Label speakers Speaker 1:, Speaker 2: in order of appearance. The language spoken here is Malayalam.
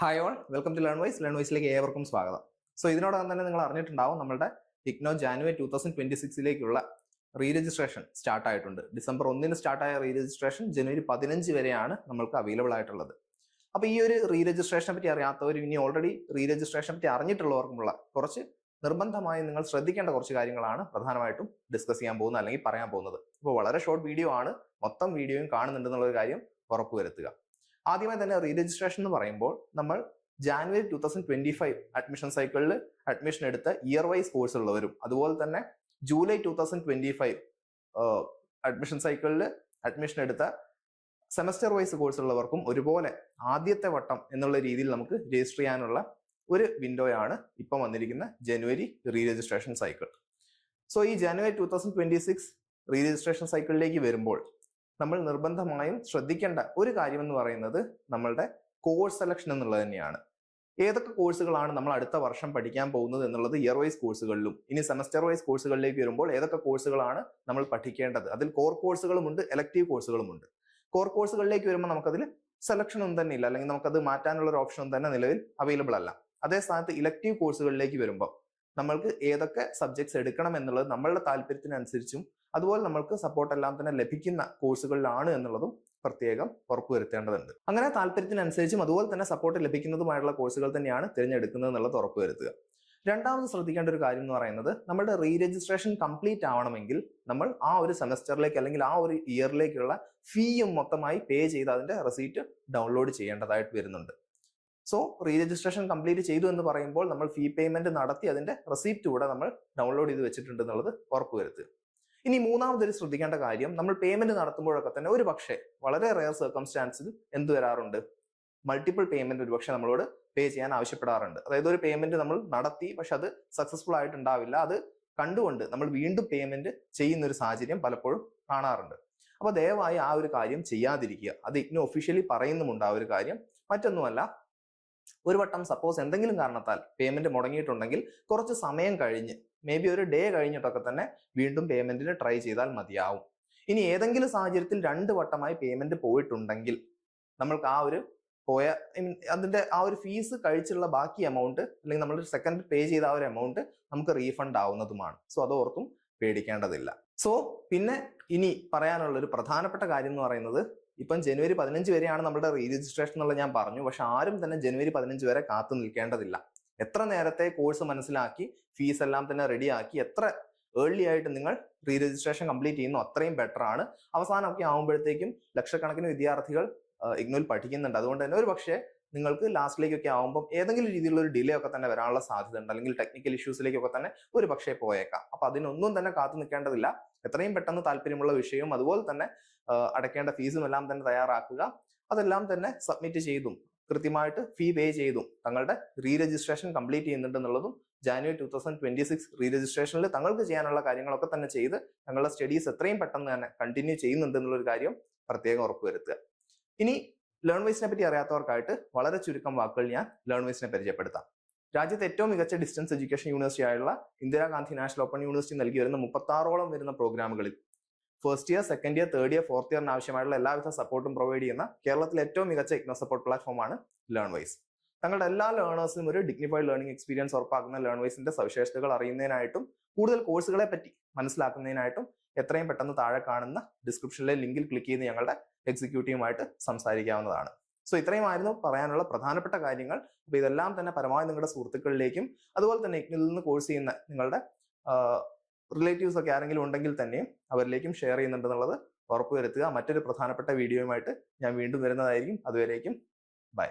Speaker 1: Hi all welcome to Learn Wise Learn വൈസിലേക്ക് ഏവർക്കും സ്വാഗതം. സോ ഇതിനോടകം തന്നെ നിങ്ങൾ അറിഞ്ഞിട്ടുണ്ടാവും നമ്മുടെ IGNOU January two thousand twenty സിക്സിലേക്കുള്ള re registration start ആയിട്ടുണ്ട്. ഡിസംബർ ഒന്നിന് സ്റ്റാർട്ടായ റീ രജിസ്ട്രേഷൻ ജനുവരി പതിനഞ്ച് വരെയാണ് നമ്മൾക്ക് അവൈലബിൾ ആയിട്ടുള്ളത്. അപ്പൊ ഈ ഒരു റീ രജിസ്ട്രേഷനെ പറ്റി അറിയാത്തവരും ഇനി ഓൾറെഡി റീ രജിസ്ട്രേഷൻ പറ്റി അറിഞ്ഞിട്ടുള്ളവർക്കുമുള്ള കുറച്ച് നിർബന്ധമായി നിങ്ങൾ ശ്രദ്ധിക്കേണ്ട കുറച്ച് കാര്യങ്ങളാണ് പ്രധാനമായിട്ടും ഡിസ്കസ് ചെയ്യാൻ പോകുന്നത് അല്ലെങ്കിൽ പറയാൻ പോകുന്നത്. ഇപ്പോൾ വളരെ ഷോർട്ട് വീഡിയോ ആണ്. മൊത്തം വീഡിയോയും കാണുന്നുണ്ടെന്നുള്ള ഒരു കാര്യം ഉറപ്പുവരുത്തുക. ആദ്യമായി തന്നെ റീ രജിസ്ട്രേഷൻ എന്ന് പറയുമ്പോൾ നമ്മൾ January two thousand twenty five admission സൈക്കിളിൽ അഡ്മിഷൻ എടുത്ത ഇയർ വൈസ് കോഴ്സ് ഉള്ളവരും അതുപോലെ തന്നെ July two thousand twenty five admission സൈക്കിളിൽ അഡ്മിഷൻ എടുത്ത സെമസ്റ്റർ വൈസ് കോഴ്സ് ഉള്ളവർക്കും ഒരുപോലെ ആദ്യത്തെ വട്ടം എന്നുള്ള രീതിയിൽ നമുക്ക് രജിസ്റ്റർ ചെയ്യാനുള്ള ഒരു വിൻഡോയാണ് ഇപ്പം വന്നിരിക്കുന്ന January re registration cycle so ഈ January two thousand twenty six re registration സൈക്കിളിലേക്ക് വരുമ്പോൾ നമ്മൾ നിർബന്ധമായും ശ്രദ്ധിക്കേണ്ട ഒരു കാര്യം എന്ന് പറയുന്നത് നമ്മളുടെ കോഴ്സ് സെലക്ഷൻ എന്നുള്ളത് തന്നെയാണ്. ഏതൊക്കെ കോഴ്സുകളാണ് നമ്മൾ അടുത്ത വർഷം പഠിക്കാൻ പോകുന്നത് എന്നുള്ളത് ഇയർ വൈസ് കോഴ്സുകളിലും ഇനി സെമസ്റ്റർ വൈസ് കോഴ്സുകളിലേക്ക് വരുമ്പോൾ ഏതൊക്കെ കോഴ്സുകളാണ് നമ്മൾ പഠിക്കേണ്ടത്? അതിൽ കോർ കോഴ്സുകളുമുണ്ട് എലക്റ്റീവ് കോഴ്സുകളുമുണ്ട് കോർ കോഴ്സുകളിലേക്ക് വരുമ്പോൾ നമുക്കതിൽ സെലക്ഷൻ ഒന്നും തന്നെ ഇല്ല അല്ലെങ്കിൽ നമുക്കത് മാറ്റാനുള്ള ഒരു ഓപ്ഷൻ തന്നെ നിലവിൽ അവൈലബിൾ അല്ല. അതേ സ്ഥാനത്ത് ഇലക്റ്റീവ് കോഴ്സുകളിലേക്ക് വരുമ്പോൾ നമ്മൾക്ക് ഏതൊക്കെ സബ്ജക്ട്സ് എടുക്കണം എന്നുള്ളത് നമ്മളുടെ താല്പര്യത്തിനനുസരിച്ചും അതുപോലെ നമ്മൾക്ക് സപ്പോർട്ട് എല്ലാം തന്നെ ലഭിക്കുന്ന കോഴ്സുകളിലാണ് എന്നുള്ളതും പ്രത്യേകം ഉറപ്പുവരുത്തേണ്ടതുണ്ട് അങ്ങനെ താല്പര്യത്തിനനുസരിച്ചും അതുപോലെ തന്നെ സപ്പോർട്ട് ലഭിക്കുന്നതുമായുള്ള കോഴ്സുകൾ തന്നെയാണ് തിരഞ്ഞെടുക്കുന്നത് എന്നുള്ളത് ഉറപ്പുവരുത്തുക രണ്ടാമത് ശ്രദ്ധിക്കേണ്ട ഒരു കാര്യം എന്ന് പറയുന്നത് നമ്മുടെ റീ രജിസ്ട്രേഷൻ കംപ്ലീറ്റ് ആവണമെങ്കിൽ നമ്മൾ ആ ഒരു സെമസ്റ്ററിലേക്ക് അല്ലെങ്കിൽ ആ ഒരു ഇയറിലേക്കുള്ള ഫീയും മൊത്തമായി പേ ചെയ്ത് അതിന്റെ റെസീറ്റ് ഡൗൺലോഡ് ചെയ്യേണ്ടതായിട്ട് വരുന്നുണ്ട്. സോ റീ രജിസ്ട്രേഷൻ കംപ്ലീറ്റ് ചെയ്തു എന്ന് പറയുമ്പോൾ നമ്മൾ ഫീ പേയ്മെന്റ് നടത്തി അതിന്റെ റെസിപ്റ്റ് കൂടെ നമ്മൾ ഡൗൺലോഡ് ചെയ്ത് വെച്ചിട്ടുണ്ട് എന്നുള്ളത് ഉറപ്പ് വരുത്തുക ഇനി മൂന്നാമതൊരു ശ്രദ്ധിക്കേണ്ട കാര്യം നമ്മൾ പേയ്മെന്റ് നടത്തുമ്പോഴൊക്കെ തന്നെ ഒരു പക്ഷേ വളരെ റെയർ സർക്കംസ്റ്റാൻസിൽ എന്ത് വരാറുണ്ട്? മൾട്ടിപ്പിൾ പേയ്മെന്റ് ഒരുപക്ഷെ നമ്മളോട് പേ ചെയ്യാൻ ആവശ്യപ്പെടാറുണ്ട്. അതായത് ഒരു പേയ്മെന്റ് നമ്മൾ നടത്തി പക്ഷെ അത് സക്സസ്ഫുൾ ആയിട്ടുണ്ടാവില്ല. അത് കണ്ടുകൊണ്ട് നമ്മൾ വീണ്ടും പേയ്മെന്റ് ചെയ്യുന്ന ഒരു സാഹചര്യം പലപ്പോഴും കാണാറുണ്ട്. അപ്പൊ ദയവായി ആ ഒരു കാര്യം ചെയ്യാതിരിക്കുക. അത് ഇഗ്നോ ഒഫീഷ്യലി പറയുന്നുമുണ്ട് ആ ഒരു കാര്യം. മറ്റൊന്നുമല്ല ഒരു വട്ടം സപ്പോസ് എന്തെങ്കിലും കാരണത്താൽ പേയ്മെന്റ് മുടങ്ങിയിട്ടുണ്ടെങ്കിൽ കുറച്ച് സമയം കഴിഞ്ഞ് മേ ബി ഒരു ഡേ കഴിഞ്ഞിട്ടൊക്കെ തന്നെ വീണ്ടും പേയ്മെന്റിന് ട്രൈ ചെയ്താൽ മതിയാവും. ഇനി ഏതെങ്കിലും സാഹചര്യത്തിൽ രണ്ട് വട്ടമായി പേയ്മെന്റ് പോയിട്ടുണ്ടെങ്കിൽ നമ്മൾക്ക് ആ ഒരു പോയ അതിന്റെ ആ ഒരു ഫീസ് കഴിച്ചുള്ള ബാക്കി എമൗണ്ട് അല്ലെങ്കിൽ നമ്മൾ സെക്കൻഡ് പേ ചെയ്ത ആ ഒരു എമൗണ്ട് നമുക്ക് റീഫണ്ട് ആവുന്നതുമാണ്. സോ അതോർക്കും പേടിക്കേണ്ടതില്ല. സോ പിന്നെ ഇനി പറയാനുള്ള ഒരു പ്രധാനപ്പെട്ട കാര്യം എന്ന് പറയുന്നത് ഇപ്പം ജനുവരി പതിനഞ്ച് വരെയാണ് നമ്മുടെ റീ രജിസ്ട്രേഷൻ എന്നുള്ള ഞാൻ പറഞ്ഞു. പക്ഷെ ആരും തന്നെ ജനുവരി പതിനഞ്ച് വരെ കാത്തു നിൽക്കേണ്ടതില്ല. എത്ര നേരത്തെ കോഴ്സ് മനസ്സിലാക്കി ഫീസ് എല്ലാം തന്നെ റെഡിയാക്കി എത്ര ഏർലി ആയിട്ട് നിങ്ങൾ റീ രജിസ്ട്രേഷൻ കംപ്ലീറ്റ് ചെയ്യുന്നു അത്രയും ബെറ്റർ ആണ്. അവസാനമൊക്കെ ആകുമ്പോഴത്തേക്കും ലക്ഷക്കണക്കിന് വിദ്യാർത്ഥികൾ ഇഗ്നോയിൽ പഠിക്കുന്നുണ്ട്. അതുകൊണ്ട് തന്നെ ഒരു പക്ഷേ നിങ്ങൾക്ക് ലാസ്റ്റിലേക്കൊക്കെ ആകുമ്പോൾ ഏതെങ്കിലും രീതിയിലുള്ള ഒരു ഡിലേ ഒക്കെ തന്നെ വരാനുള്ള സാധ്യത ഉണ്ട് അല്ലെങ്കിൽ ടെക്നിക്കൽ ഇഷ്യൂസിലേക്കൊക്കെ തന്നെ ഒരു പക്ഷേ പോയേക്കാം. അപ്പൊ അതിനൊന്നും തന്നെ കാത്തു നിൽക്കേണ്ടതില്ല. എത്രയും പെട്ടെന്ന് താല്പര്യമുള്ള വിഷയവും അതുപോലെ തന്നെ അടയ്ക്കേണ്ട ഫീസും എല്ലാം തന്നെ തയ്യാറാക്കുക. അതെല്ലാം തന്നെ സബ്മിറ്റ് ചെയ്തും കൃത്യമായിട്ട് ഫീ പേ ചെയ്തും തങ്ങളുടെ റീ രജിസ്ട്രേഷൻ കംപ്ലീറ്റ് ചെയ്യുന്നുണ്ട് എന്നുള്ളതും January two thousand twenty six re രജിസ്ട്രേഷനിൽ തങ്ങൾക്ക് ചെയ്യാനുള്ള കാര്യങ്ങളൊക്കെ തന്നെ ചെയ്ത് തങ്ങളുടെ സ്റ്റഡീസ് എത്രയും പെട്ടെന്ന് തന്നെ കണ്ടിന്യൂ ചെയ്യുന്നുണ്ട് എന്നുള്ളൊരു കാര്യം പ്രത്യേകം ഉറപ്പുവരുത്തുക ഇനി ലേൺ വൈസിനെ പറ്റി അറിയാത്തവർക്കായിട്ട് വളരെ ചുരുക്കം വാക്കുകൾ ഞാൻ ലേൺ വൈസിനെ പരിചയപ്പെടുത്താം. രാജ്യത്തെ ഏറ്റവും മികച്ച ഡിസ്റ്റൻസ് എഡ്യൂക്കേഷൻ യൂണിവേഴ്സിറ്റി ആയുള്ള ഇന്ദിരാഗാന്ധി നാഷണൽ ഓപ്പൺ യൂണിവേഴ്സിറ്റി നൽകി വരുന്ന മുപ്പത്താറോളം വരുന്ന പ്രോഗ്രാമുകളിൽ first year second year third year fourth ഇയറിന് ആവശ്യമായുള്ള എല്ലാവിധ സപ്പോർട്ടും പ്രൊവൈഡ് ചെയ്യുന്ന കേരളത്തിലെ ഏറ്റവും മികച്ച ഇഗ്നോ സപ്പോർട്ട് പ്ലാറ്റ്ഫോമാണ് ലേൺ വൈസ് തങ്ങളുടെ എല്ലാ ലേണേഴ്സിനും ഒരു ഡിഗ്നിഫൈഡ് ലേണിംഗ് എക്സ്പീരിയൻസ് ഉറപ്പാക്കുന്ന ലേൺ വൈസിന്റെ സവിശേഷതകൾ അറിയുന്നതിനായിട്ടും കൂടുതൽ കോഴ്സുകളെ പറ്റി മനസ്സിലാക്കുന്നതിനായിട്ടും എത്രയും പെട്ടെന്ന് താഴെ കാണുന്ന ഡിസ്ക്രിപ്ഷനിലെ ലിങ്കിൽ ക്ലിക്ക് ചെയ്ത് ഞങ്ങളുടെ എക്സിക്യൂട്ടീവുമായിട്ട് സംസാരിക്കാവുന്നതാണ്. സോ ഇത്രയുമായിരുന്നു പറയാനുള്ള പ്രധാനപ്പെട്ട കാര്യങ്ങൾ. അപ്പൊ ഇതെല്ലാം തന്നെ പരമാവധി നിങ്ങളുടെ സുഹൃത്തുക്കളിലേക്കും അതുപോലെ തന്നെ ഇഗ്നിൽ നിന്ന് കോഴ്സ് ചെയ്യുന്ന നിങ്ങളുടെ റിലേറ്റീവ്സ് ഒക്കെ ആരെങ്കിലും ഉണ്ടെങ്കിൽ തന്നെയും അവരിലേക്കും ഷെയർ ചെയ്യുന്നുണ്ടെന്നുള്ളത് ഉറപ്പുവരുത്തുക. മറ്റൊരു പ്രധാനപ്പെട്ട വീഡിയോയുമായിട്ട് ഞാൻ വീണ്ടും വരുന്നതായിരിക്കും. അതുവരേക്കും ബൈ